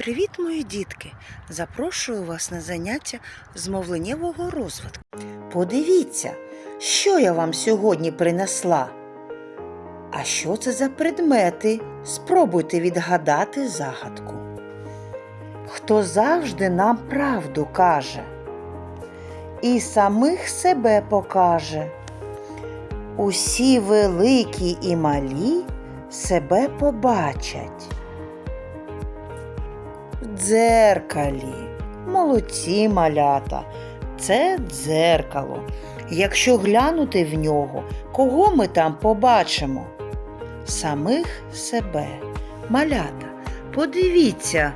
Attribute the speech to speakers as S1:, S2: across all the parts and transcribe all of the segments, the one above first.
S1: Привіт, мої дітки! Запрошую вас на заняття з мовленнєвого розвитку. Подивіться, що я вам сьогодні принесла. А що це за предмети? Спробуйте відгадати загадку. Хто завжди нам правду каже, і самих себе покаже. Усі великі і малі себе побачать. В дзеркалі. Молодці малята. Це дзеркало. Якщо глянути в нього, кого ми там побачимо? Самих себе. Малята, подивіться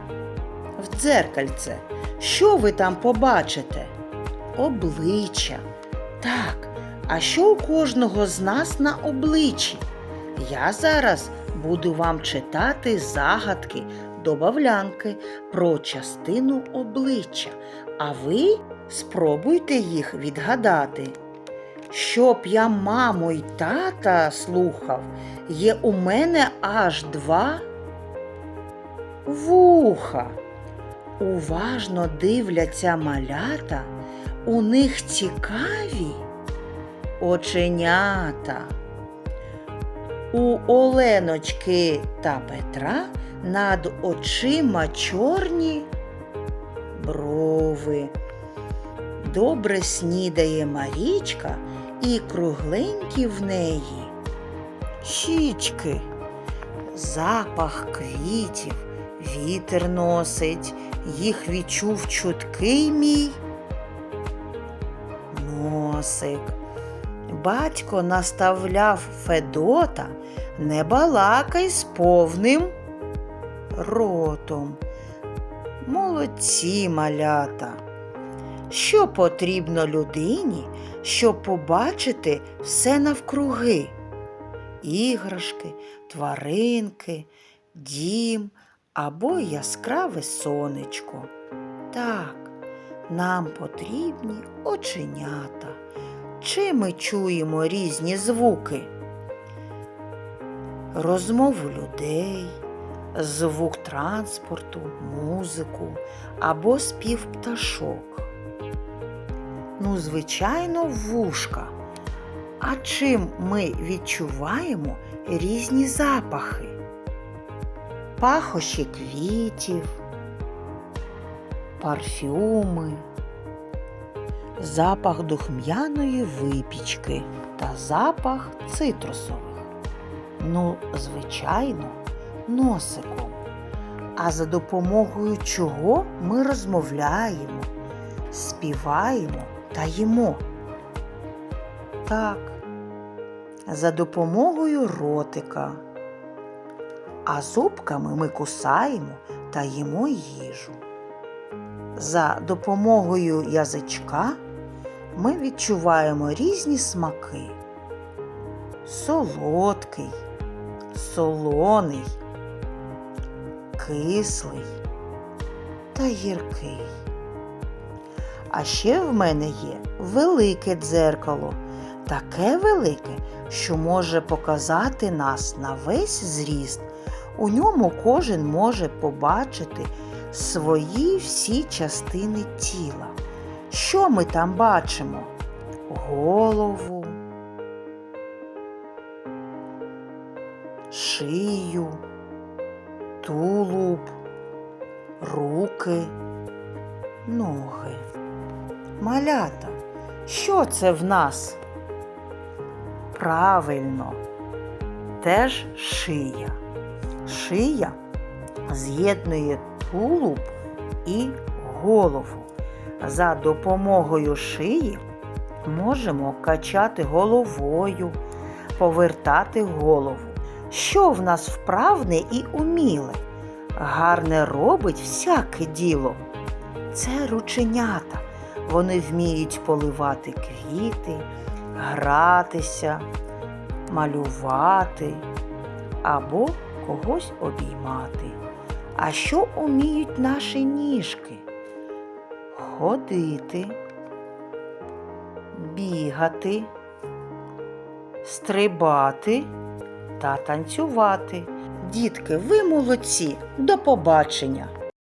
S1: в дзеркальце. Що ви там побачите? Обличчя. Так, а що у кожного з нас на обличчі? Я зараз буду вам читати загадки добавлянки про частину обличчя, а ви спробуйте їх відгадати. Щоб я маму й тата слухав, є у мене аж два вуха. Уважно дивляться малята, у них цікаві оченята. У Оленочки та Петра над очима чорні брови. Добре снідає Марічка і кругленькі в неї. Щічки, запах квітів, вітер носить, їх відчув чуткий мій носик. Батько наставляв Федота не балакай з повним ротом. Молодці малята. Що потрібно людині, щоб побачити все навкруги? Іграшки, тваринки, дім або яскраве сонечко. Так, нам потрібні оченята. Чи ми чуємо різні звуки? Розмову людей, звук транспорту, музику або спів пташок. Ну, звичайно, вушка. А чим ми відчуваємо різні запахи? Пахощі квітів, парфюми, запах духм'яної випічки та запах цитрусових. Ну, звичайно, носиком. А за допомогою чого ми розмовляємо, співаємо та їмо? Так, за допомогою ротика. А зубками ми кусаємо та їмо їжу. За допомогою язичка ми відчуваємо різні смаки. Солодкий, солоний, кислий та гіркий. А ще в мене є велике дзеркало, таке велике, що може показати нас на весь зріст. У ньому кожен може побачити свої всі частини тіла. Що ми там бачимо? Голову, шию, тулуб, руки, ноги. Малята, що це в нас? Правильно, теж шия. Шия з'єднує тулуб і голову. За допомогою шиї можемо качати головою, повертати голову. Що в нас вправне і уміле? Гарне робить всяке діло. Це рученята. Вони вміють поливати квіти, гратися, малювати або когось обіймати. А що уміють наші ніжки? Ходити, бігати, стрибати та танцювати. Дітки, ви молодці! До побачення!